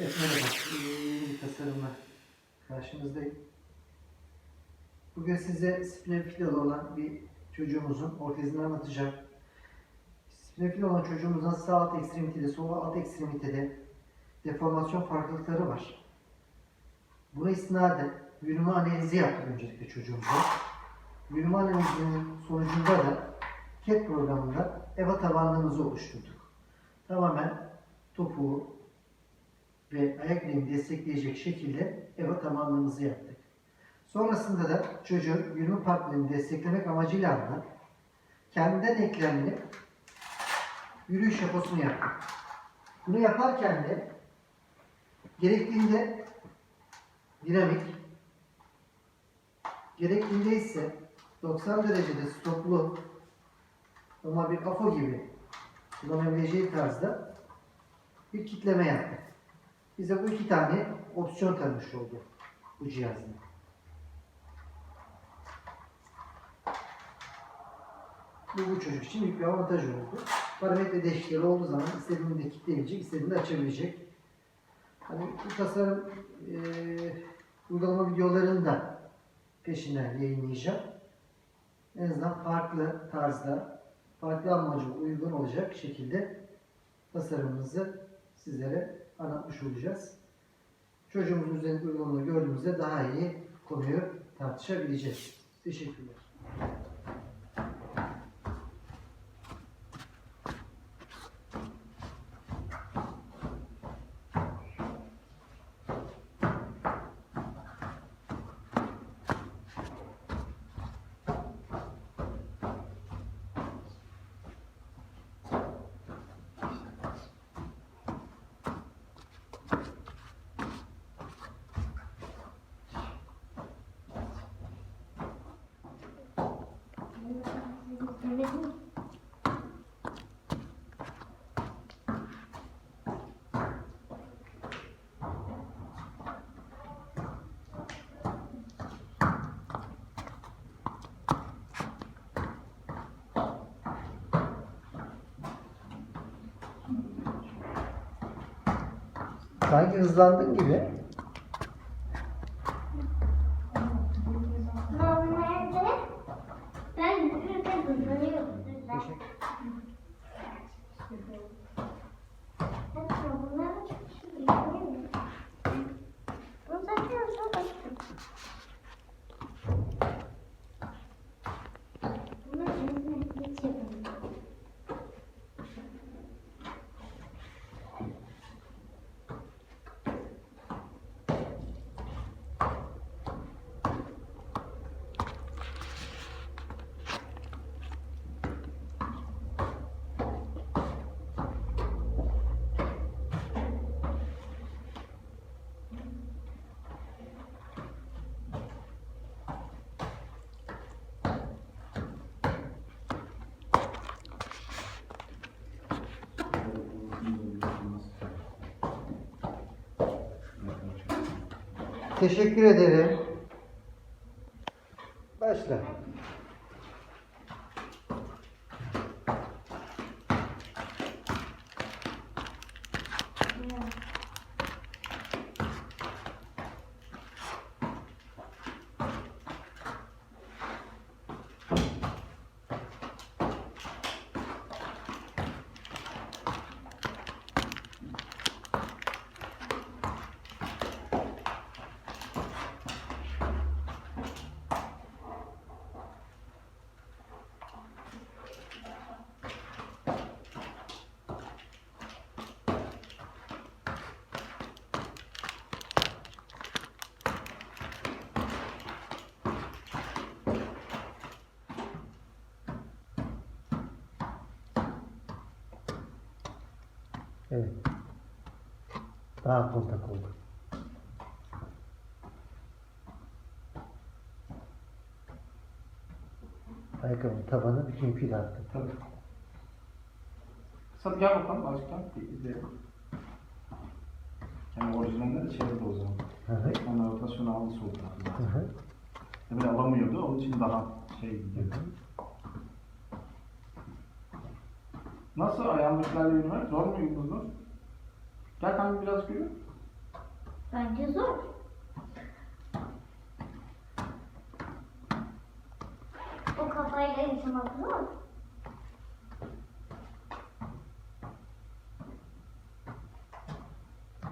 Evet merhaba. Yeni bir tasarımla karşınızdayım. Bugün size spinofili olan bir çocuğumuzun ortezini anlatacağım. Spinofili olan çocuğumuzun sağ alt ekstremitede, sol alt ekstremitede deformasyon farklılıkları var. Buna istinaden yürüme analizi yaptık öncelikle çocuğumuza. Yürüme analizinin sonucunda da CAT programında EVA tabanlığımızı oluşturduk. Tamamen topuğu, ve ayak bileğini destekleyecek şekilde EVA tamamlığımızı yaptık. Sonrasında da çocuğun yürüme partnerini desteklemek amacıyla alınan kendinden eklemli yürüyüş yaposunu yaptık. Bunu yaparken de gerektiğinde dinamik, gerektiğinde ise 90 derecede stoplu ama bir afo gibi kullanabileceği tarzda bir kitleme yaptık. Bize bu iki tane opsiyon tanımış oldu bu cihazın. Bu, bu çocuk için büyük bir avantaj oldu. Parametre değişiklikleri olduğu zaman istediğini de kitleyebilecek, istediğini de açabilecek. Hani bu tasarım eee uygulama videolarını da peşinden yayınlayacağım. En azından farklı tarzda, farklı amaca uygun olacak şekilde tasarımımızı sizlere anlatmış olacağız. Çocuğumuzun üzerinde uygulamını gördüğümüzde daha iyi konuyu tartışabileceğiz. Teşekkürler. Sanki hızlandın gibi. Thank you. Teşekkür ederim. Evet. Daha kontak oldu. Ayakkabının tabanı bütün yükü attı. Tabii. Sen gel bakalım azıcık bir izleyelim. Yani orijinalinde de çevirdi o zaman. Hı hı. Onlar rotasyonu aldı tarafı Hı hı. Demin alamıyordu, onun için daha şey Hı gidiyor. hı. Nasıl ayağımdakilerle yürümek? Zor mu buldun? Gel kanka biraz yürü. Bence zor. O kafayla yaşamak zor.